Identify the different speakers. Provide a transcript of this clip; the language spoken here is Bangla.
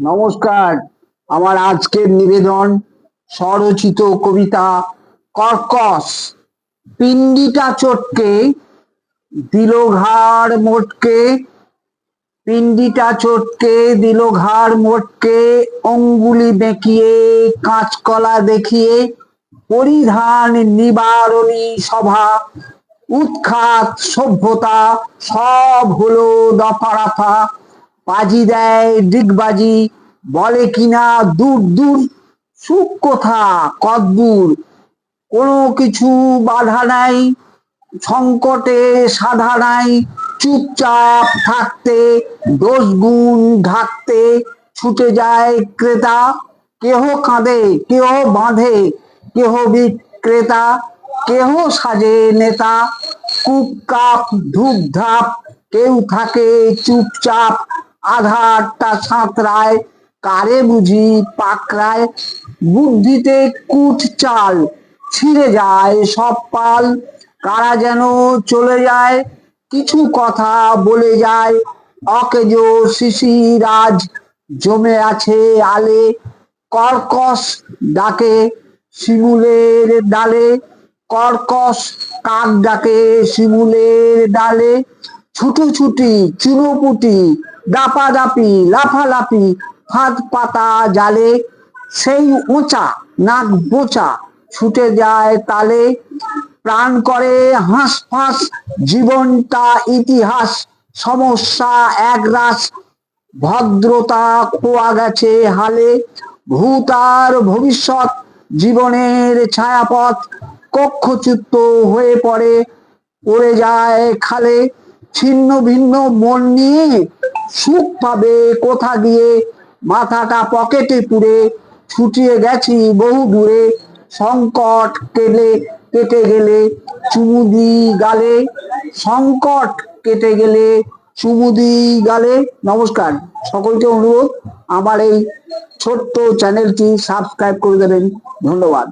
Speaker 1: নমস্কার। আমার আজকের নিবেদন স্বরচিত কবিতা কর্কশ। পিণ্ডিটা চটকে দিল ঘাড় মোটকে, পিণ্ডিটা চটকে দিল ঘাড় মোটকে, অঙ্গুলি বেঁকিয়ে, কাঁচকলা দেখিয়ে, পরিধান নিবারণী সভা, উৎখাত সভ্যতা, সব হলো দফা রফা বাজি দেয়, ডিগবাজি, বলে কিনা দূর দূর, সুখ কোথা কদ্দূর কোনো কিছু বাধা নাই, সংকটে সাধা নাই, চুপচাপ থাকতে, দোষ গুণ ঢাকতে ছুটে যায় ক্রেতা। কেহ কাঁদে, কেহ বাঁধে, কেহ বিক্রেতা, কেহ সাজে নেতা। কূপ কাপ ধূপ ধাপ কেউ থাকে চুপচাপ আধারটা সাঁতরায়, কারে বুঝি পাকড়ায়, বুদ্ধিতে কুট চাল ছিঁড়ে যায় সব পাল, কারা যেন চলে যায়, কিছু কথা বলে যায়, অকেজ শিশিরাজ জমে আছে আলে, কর্কশ ডাকে শিমুলের ডালে, কর্কশ কাক ডাকে শিমুলের ডালে, ছুটোছুটি, চুনোপুটি দাপাদাপি, লাফালাফি, ফাঁদ পাতা জালে সেই উঁচা নাক বোচা ছুটে যায় তালে, প্রাণ করে হাঁস ফাঁস, জীবনটা ইতিহাস, সমস্যা একরাশ, ভদ্রতা খোয়া গেছে হালে, ভূত আর ভবিষ্যৎ, জীবনের ছায়াপথ কক্ষচ্যুত হয়ে পড়ে পড়ে যায় খালে। ছিন্ন ভিন্ন মন নিয়ে সুখ পাবে, কোথা গিয়ে মাথাটা পকেটে পুরে ছুটিয়ে গেছি বহু দূরে। সংকট কেলে কেটে গেলে চুমুদি গালে। সংকট কেটে গেলে চুমুদি গালে। নমস্কার, সকলকে অনুরোধ, আমার এই ছোট্ট চ্যানেলটি সাবস্ক্রাইব করে দেবেন। ধন্যবাদ।